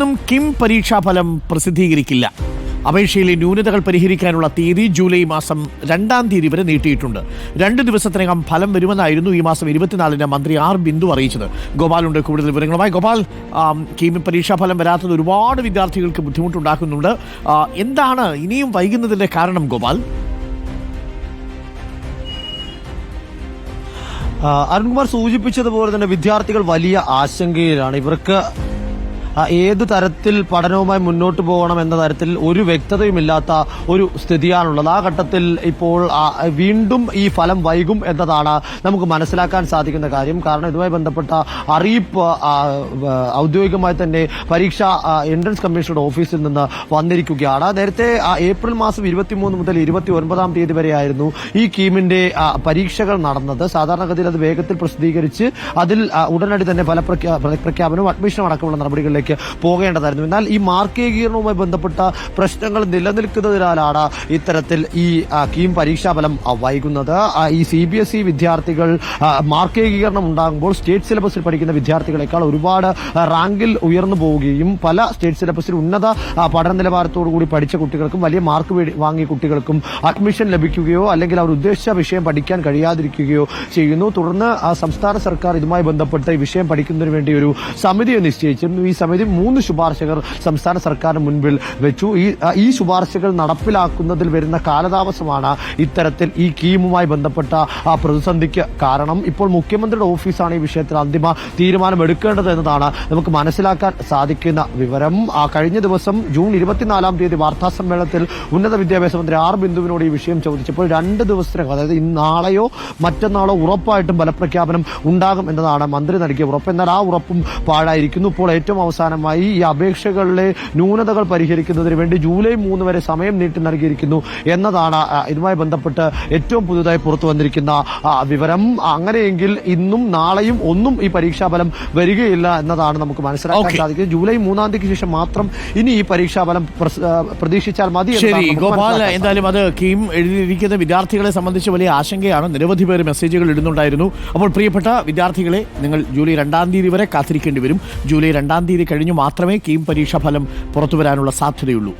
ഇന്നും കിം പരീക്ഷാഫലം പ്രസിദ്ധീകരിക്കില്ല. അപേക്ഷയിലെ ന്യൂനതകൾ പരിഹരിക്കാനുള്ള തീയതി ജൂലൈ മാസം രണ്ടാം തീയതി വരെ നീട്ടിയിട്ടുണ്ട്. രണ്ട് ദിവസത്തിനകം ഫലം വരുമെന്നായിരുന്നു ഈ മാസം ഇരുപത്തിനാലിന് മന്ത്രി ആർ ബിന്ദു അറിയിച്ചത്. ഗോപാലുണ്ട് കൂടുതൽ വിവരങ്ങളുമായി. ഗോപാൽ കീമി പരീക്ഷാഫലം വരാത്തത് ഒരുപാട് വിദ്യാർത്ഥികൾക്ക് ബുദ്ധിമുട്ടുണ്ടാക്കുന്നുണ്ട്. എന്താണ് ഇനിയും വൈകുന്നതിന്റെ കാരണം ഗോപാൽ? അരുൺകുമാർ സൂചിപ്പിച്ചതുപോലെ തന്നെ വിദ്യാർത്ഥികൾ വലിയ ആശങ്കയിലാണ്. ഇവർക്ക് ഏത് തരത്തിൽ പഠനവുമായി മുന്നോട്ട് പോകണം എന്ന തരത്തിൽ ഒരു വ്യക്തതയുമില്ലാത്ത ഒരു സ്ഥിതിയാണുള്ളത്. ആ ഘട്ടത്തിൽ ഇപ്പോൾ വീണ്ടും ഈ ഫലം വൈകും എന്നതാണ് നമുക്ക് മനസ്സിലാക്കാൻ സാധിക്കുന്ന കാര്യം. കാരണം ഇതുമായി ബന്ധപ്പെട്ട അറിയിപ്പ് ഔദ്യോഗികമായി തന്നെ പരീക്ഷ എൻട്രൻസ് കമ്മീഷണറുടെ ഓഫീസിൽ നിന്ന് വന്നിരിക്കുകയാണ്. നേരത്തെ ഏപ്രിൽ മാസം ഇരുപത്തിമൂന്ന് മുതൽ ഇരുപത്തി ഒൻപതാം തീയതി വരെയായിരുന്നു ഈ കീമിന്റെ പരീക്ഷകൾ നടന്നത്. സാധാരണഗതിയിൽ അത് വേഗത്തിൽ പ്രസിദ്ധീകരിച്ച് അതിൽ ഉടനടി തന്നെ ഫലപ്രഖ്യാ ഫലപ്രഖ്യാപനവും അഡ്മിഷനും അടക്കമുള്ള നടപടികളിലേക്ക് പോകേണ്ടതായിരുന്നു. എന്നാൽ ഈ മാർക്കേകീകരണവുമായി ബന്ധപ്പെട്ട പ്രശ്നങ്ങൾ നിലനിൽക്കുന്നതിനാലാണ് ഇത്തരത്തിൽ ഈ കീം പരീക്ഷാഫലം വൈകുന്നത്. ഈ സി ബി എസ് ഇ വിദ്യാർത്ഥികൾ മാർക്കേകീകരണം മാർക്ക് ഉണ്ടാകുമ്പോൾ സ്റ്റേറ്റ് സിലബസിൽ പഠിക്കുന്ന വിദ്യാർത്ഥികളെക്കാൾ ഒരുപാട് റാങ്കിൽ ഉയർന്നു പോവുകയും പല സ്റ്റേറ്റ് സിലബസിൽ ഉന്നത പഠന നിലവാരത്തോടു കൂടി പഠിച്ച കുട്ടികൾക്കും വലിയ മാർക്ക് വാങ്ങിയ കുട്ടികൾക്കും അഡ്മിഷൻ ലഭിക്കുകയോ അല്ലെങ്കിൽ അവർ ഉദ്ദേശിച്ച വിഷയം പഠിക്കാൻ കഴിയാതിരിക്കുകയോ ചെയ്യുന്നു. തുടർന്ന് സംസ്ഥാന സർക്കാർ ഇതുമായി ബന്ധപ്പെട്ട് ഈ വിഷയം പഠിക്കുന്നതിന് വേണ്ടി ഒരു സമിതിയെ നിശ്ചയിച്ചിരുന്നു. ഈ സമിതി മൂന്ന് ശുപാർശകൾ സംസ്ഥാന സർക്കാരിന് മുൻപിൽ വെച്ചു. ഈ ഈ ശുപാർശകൾ നടപ്പിലാക്കുന്നതിൽ വരുന്ന കാലതാമസമാണ് ഇത്തരത്തിൽ ഈ കീമുമായി ബന്ധപ്പെട്ട പ്രതിസന്ധിക്ക് കാരണം. ഇപ്പോൾ മുഖ്യമന്ത്രിയുടെ ഓഫീസാണ് ഈ വിഷയത്തിൽ അന്തിമ തീരുമാനമെടുക്കേണ്ടത് എന്നതാണ് നമുക്ക് മനസ്സിലാക്കാൻ സാധിക്കുന്ന വിവരം. കഴിഞ്ഞ ദിവസം ജൂൺ ഇരുപത്തിനാലാം തീയതി വാർത്താ സമ്മേളനത്തിൽ ഉന്നത വിദ്യാഭ്യാസ മന്ത്രി ആർ ബിന്ദുവിനോട് ഈ വിഷയം ചോദിച്ചപ്പോൾ രണ്ട് ദിവസത്തിനകം അതായത് ഇന്ന് നാളെയോ മറ്റന്നാളോ ഉറപ്പായിട്ടും ഫലപ്രഖ്യാപനം ഉണ്ടാകും എന്നതാണ് മന്ത്രി നൽകിയ ഉറപ്പ്. എന്നാൽ ആ ഉറപ്പും പാഴായിരിക്കുന്നു. ഇപ്പോൾ ഏറ്റവും അവസാനമായി ഈ അപേക്ഷകളിലെ ന്യൂനതകൾ പരിഹരിക്കുന്നതിന് വേണ്ടി ജൂലൈ മൂന്ന് വരെ സമയം നീട്ടി നൽകിയിരിക്കുന്നു എന്നതാണ് ഇതുമായി ബന്ധപ്പെട്ട് ഏറ്റവും പുതുതായി പുറത്തു വന്നിരിക്കുന്ന വിവരം. അങ്ങനെയെങ്കിൽ ഇന്നും നാളെയും ഒന്നും ഈ പരീക്ഷാഫലം വരികയില്ല എന്നതാണ് നമുക്ക് മനസ്സിലാക്കാൻ. സാധിക്കുന്നത്. ജൂലൈ മൂന്നാം തീയതിക്ക് ശേഷം മാത്രം ഇനി ഈ പരീക്ഷാഫലം ഫലം പ്രതീക്ഷിച്ചാൽ മതി ശരി ഗോപാൽ എന്തായാലും അത് കീം എഴുതിയിരിക്കുന്ന വിദ്യാർത്ഥികളെ സംബന്ധിച്ച് വലിയ ആശങ്കയാണ്. നിരവധി പേര് മെസ്സേജുകൾ ഇടുന്നുണ്ടായിരുന്നു. അപ്പോൾ പ്രിയപ്പെട്ട വിദ്യാർത്ഥികളെ നിങ്ങൾ ജൂലൈ രണ്ടാം തീയതി വരെ കാത്തിരിക്കേണ്ടി വരും. ജൂലൈ രണ്ടാം തീയതി കഴിഞ്ഞു മാത്രമേ കീം പരീക്ഷാ ഫലം പുറത്തുവരാനുള്ള സാധ്യതയുള്ളൂ.